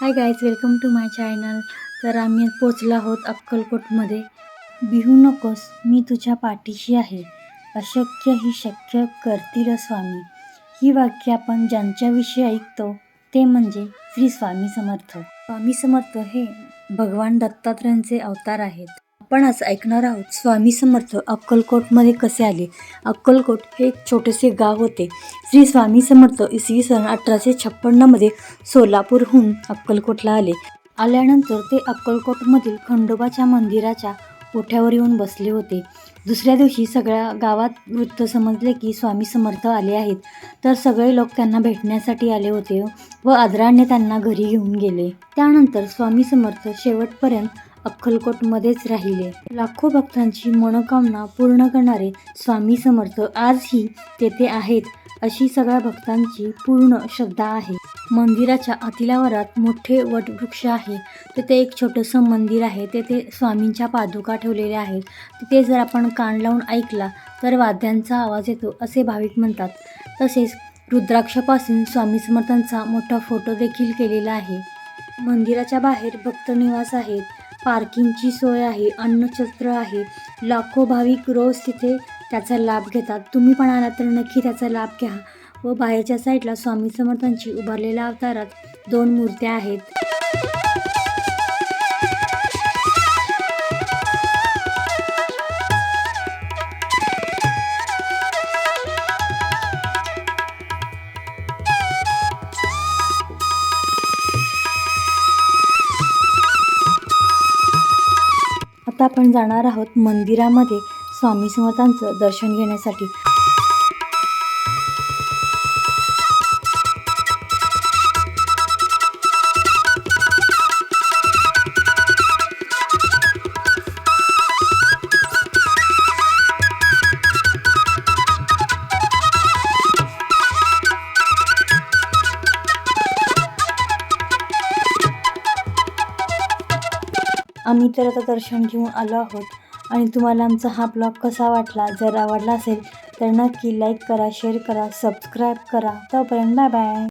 Hi guys welcome to my channel तर आम्ही पोचलो आहोत अक्कलकोटमध्ये. बिहू नकोस मी तुझ्या पाठीशी आहे. अशक्य ही शक्य करतील स्वामी. ही वाक्य आपण ज्यांच्याविषयी ऐकतो ते म्हणजे श्री स्वामी समर्थ. स्वामी समर्थ हे भगवान दत्तात्रयांचे अवतार आहेत. आपण आज ऐकणार आहोत स्वामी समर्थ अक्कलकोटमध्ये कसे आले? अक्कलकोट हे एक छोटेसे गाव होते. श्री स्वामी समर्थ इसवी सन अठराशे छप्पन्नमध्ये सोलापूरहून अक्कलकोटला आले. आल्यानंतर ते अक्कलकोटमधील खंडोबाच्या मंदिराच्या ओठ्यावर येऊन बसले होते. दुसऱ्या दिवशी सगळ्या गावात वृत्त समजले की स्वामी समर्थ आले आहेत. तर सगळे लोक त्यांना भेटण्यासाठी आले होते व आदराने त्यांना घरी घेऊन गेले. त्यानंतर स्वामी समर्थ शेवटपर्यंत अक्कलकोटमध्येच राहिले. लाखो भक्तांची मनोकामना पूर्ण करणारे स्वामी समर्थ आजही तेथे आहेत अशी सगळ्या भक्तांची पूर्ण श्रद्धा आहे. मंदिराच्या अतिलावरात मोठे वटवृक्ष आहे. तिथे एक छोटंसं मंदिर आहे. तेथे स्वामींच्या पादुका ठेवलेल्या आहेत. तिथे जर आपण कान लावून ऐकला तर वाद्यांचा आवाज येतो असे भाविक म्हणतात. तसेच रुद्राक्षापासून स्वामी समर्थांचा मोठा फोटो देखील केलेला आहे. मंदिराच्या बाहेर भक्तनिवास आहेत. पार्किंगची सोय आहे अन्नछत्र आहे. लाखो भाविक रोज तिथे त्याचा लाभ घेतात. तुम्ही पण आला तर नक्की त्याचा लाभ घ्या. व बाहेरच्या साईडला स्वामी समर्थांची उभारलेल्या अवतारात दोन मूर्त्या आहेत. आता आपण जाणार आहोत मंदिरामध्ये स्वामी समर्थांचं दर्शन घेण्यासाठी. आम्ही तर आता दर्शन घेऊन आलो आहोत. आणि तुम्हाला आमचा हा ब्लॉग कसा वाटला? जर आवडला असेल तर नक्की लाईक करा शेअर करा सबस्क्राईब करा. तोपर्यंत बाय बाय